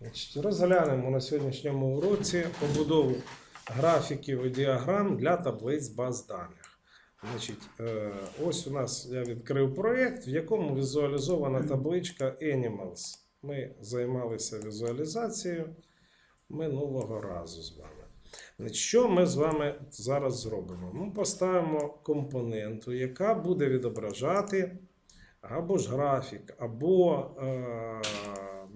Значить, розглянемо на сьогоднішньому уроці побудову графіків і діаграм для таблиць баз даних. Значить, е, ось у нас я відкрив проєкт, в якому візуалізована табличка Animals. Ми займалися візуалізацією минулого разу з вами. Значить, що ми з вами зараз зробимо? Ми поставимо компоненту, яка буде відображати або ж графік, або е,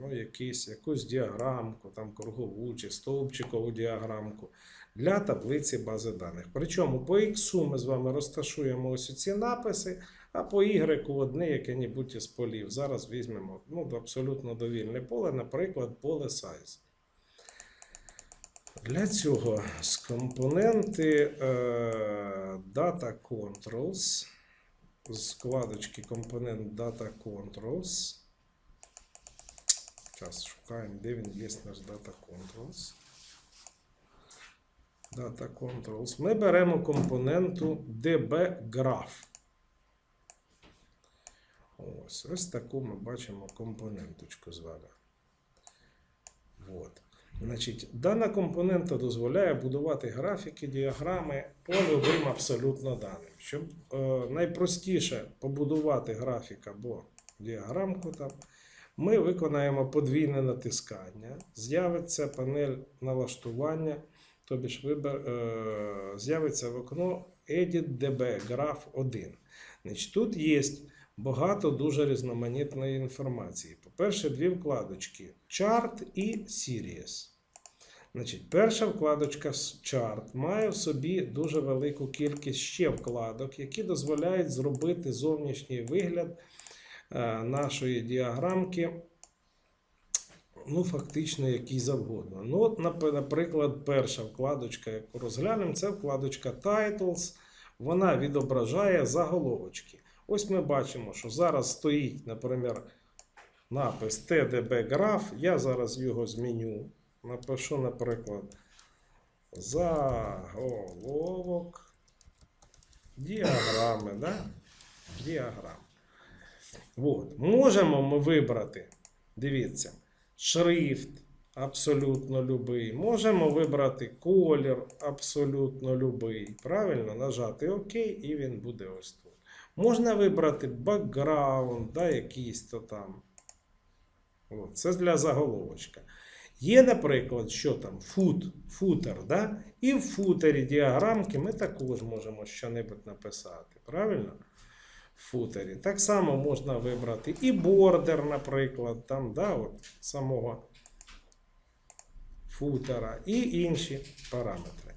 ну, якийсь, якусь діаграмку, там кругову чи стовпчикову діаграмку для таблиці бази даних. Причому по X ми з вами розташуємо ось ці написи, а по Y одне яке-небудь із полів. Зараз візьмемо ну, абсолютно довільне поле, наприклад, поле size. Для цього з компоненти е, Data Controls, з вкладочки компонент Data Controls. Зараз шукаємо, де він є наш Data Controls. Data Controls. Ми беремо компоненту DB-Graph. Ось, ось таку ми бачимо компоненточку з вами. От. Значить, дана компонента дозволяє будувати графіки, діаграми по любим абсолютно даним. Щоб е, найпростіше побудувати графік або діаграмку, там, ми виконаємо подвійне натискання, з'явиться панель налаштування, тобі ж вибір, е, з'явиться в окно Edit DB Graph 1. Значить, тут є багато дуже різноманітної інформації. По-перше, дві вкладочки Chart і Series. Значить, перша вкладочка Chart має в собі дуже велику кількість ще вкладок, які дозволяють зробити зовнішній вигляд нашої діаграмки. Ну, фактично, який завгодно. Ну, от, наприклад, перша вкладочка, яку розглянемо, це вкладочка Titles. Вона відображає заголовочки. Ось ми бачимо, що зараз стоїть, наприклад, напис TDB Graph. Я зараз його зміню. Напишу, наприклад, заголовок діаграми. Да? Діаграм. От. Можемо ми вибрати, дивіться, шрифт абсолютно любий. Можемо вибрати колір абсолютно любий. Правильно, нажати ОК і він буде ось тут. Можна вибрати бекграунд, да, якийсь то там. От, це для заголовочка. Є, наприклад, що там фут, футер, да? і в футері діаграмки ми також можемо щось написати. Правильно? Футері. Так само можна вибрати і бордер, наприклад, там, да, от, самого футера, і інші параметри.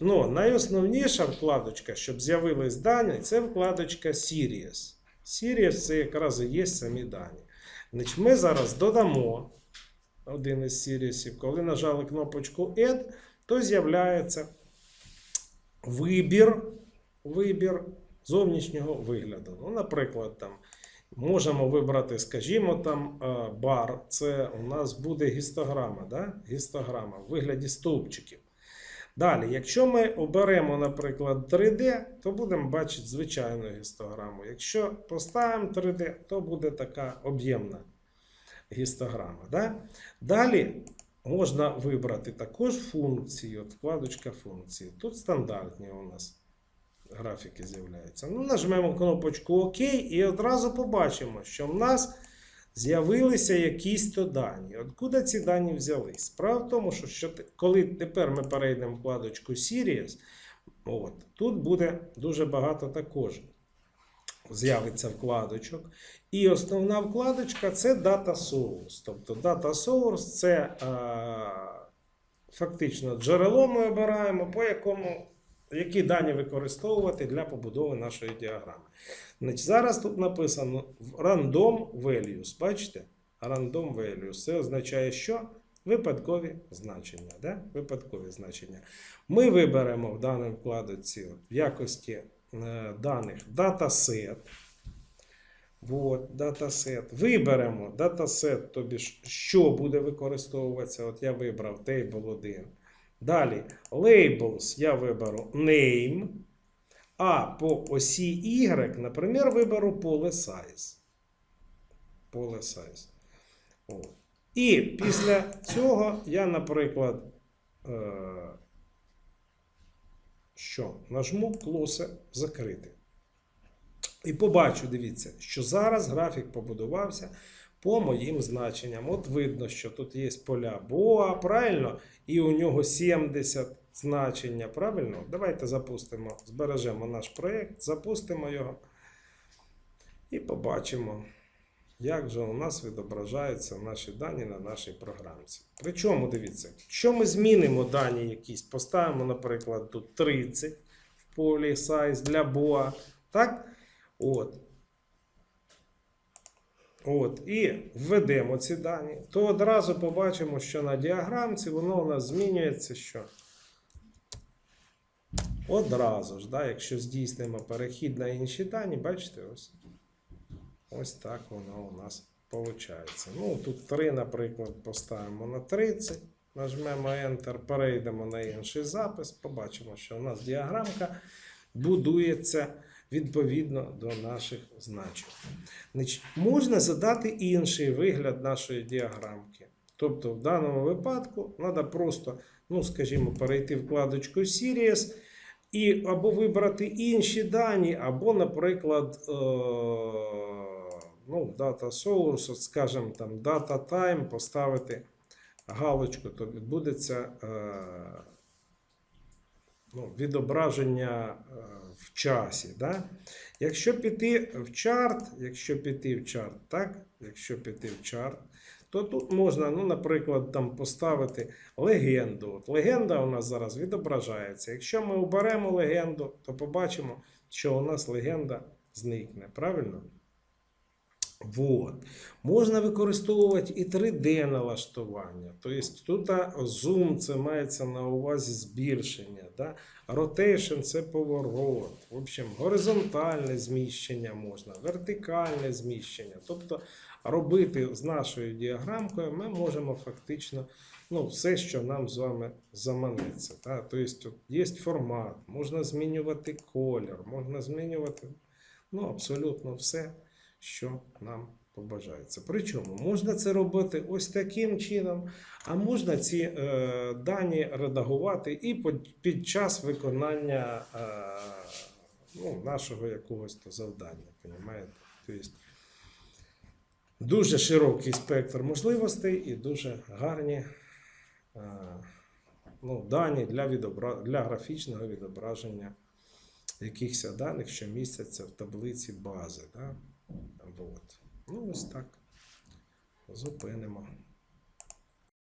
Ну, найосновніша вкладочка, щоб з'явились дані, це вкладочка Series. Series це якраз і є самі дані. Значить, ми зараз додамо один із сірісів. Коли нажали кнопочку Add, то з'являється вибір, вибір зовнішнього вигляду. Ну, наприклад, там можемо вибрати, скажімо, там е, бар. Це у нас буде гістограма, да? гістограма в вигляді стовпчиків. Далі, якщо ми оберемо, наприклад, 3D, то будемо бачити звичайну гістограму. Якщо поставимо 3D, то буде така об'ємна гістограма. Да? Далі можна вибрати також функції, от вкладочка функції. Тут стандартні у нас графіки з'являються. Ну, нажмемо кнопочку ОК і одразу побачимо, що в нас з'явилися якісь то дані. Откуда ці дані взялись? Справа в тому, що, коли тепер ми перейдемо в вкладочку Series, от, тут буде дуже багато також з'явиться вкладочок. І основна вкладочка це Data Source. Тобто Data Source це е, фактично джерело ми обираємо, по якому які дані використовувати для побудови нашої діаграми. Значить, зараз тут написано random values. Бачите? Random values. Це означає, що випадкові значення. Да? Випадкові значення. Ми виберемо в даній вкладці в якості е, даних датасет. Вот, датасет. Виберемо датасет, тобі що буде використовуватися. От я вибрав Table 1. Далі labels я виберу name. А по осі Y, наприклад, виберу поле size. Поле size. От. І після цього я, наприклад, е, що нажму клоси закрити. І побачу, дивіться, що зараз графік побудувався по моїм значенням. От видно, що тут є поля Боа, правильно? І у нього 70 значення, правильно? Давайте запустимо, збережемо наш проєкт, запустимо його і побачимо, як же у нас відображаються наші дані на нашій програмці. Причому, дивіться, якщо ми змінимо дані якісь, поставимо, наприклад, тут 30 в полі size для Boa, так? От. От, і введемо ці дані, то одразу побачимо, що на діаграмці воно у нас змінюється що? Одразу ж, да, якщо здійснимо перехід на інші дані, бачите, ось. Ось так воно у нас виходить. Ну, тут 3, наприклад, поставимо на 30, нажмемо Enter, перейдемо на інший запис, побачимо, що у нас діаграмка будується відповідно до наших. Значить, можна задати інший вигляд нашої діаграмки. Тобто, в даному випадку треба просто, ну, скажімо, перейти вкладочку Series і або вибрати інші дані, або, наприклад, е- ну, Data Source, скажімо, там Data Time, поставити галочку, то відбудеться е- ну, відображення е, в часі. Да? Якщо піти в чарт, якщо піти в чарт, так? Якщо піти в чарт, то тут можна, ну, наприклад, там поставити легенду. От легенда у нас зараз відображається. Якщо ми оберемо легенду, то побачимо, що у нас легенда зникне. Правильно? Вот. Можна використовувати і 3D налаштування. Тобто тут зум це мається на увазі збільшення. Да? Rotation це поворот. В общем, горизонтальне зміщення можна, вертикальне зміщення. Тобто робити з нашою діаграмкою ми можемо фактично ну, все, що нам з вами заманеться. Да? Тобто, є формат, можна змінювати колір, можна змінювати ну, абсолютно все що нам побажається. Причому можна це робити ось таким чином, а можна ці е, дані редагувати і під, під час виконання е, ну, нашого якогось то завдання. Понімаєте? Тобто, дуже широкий спектр можливостей і дуже гарні е, ну, дані для, відобра... для графічного відображення якихось даних, що містяться в таблиці бази. Да? Вот. Ну, ось так. Зупинимо.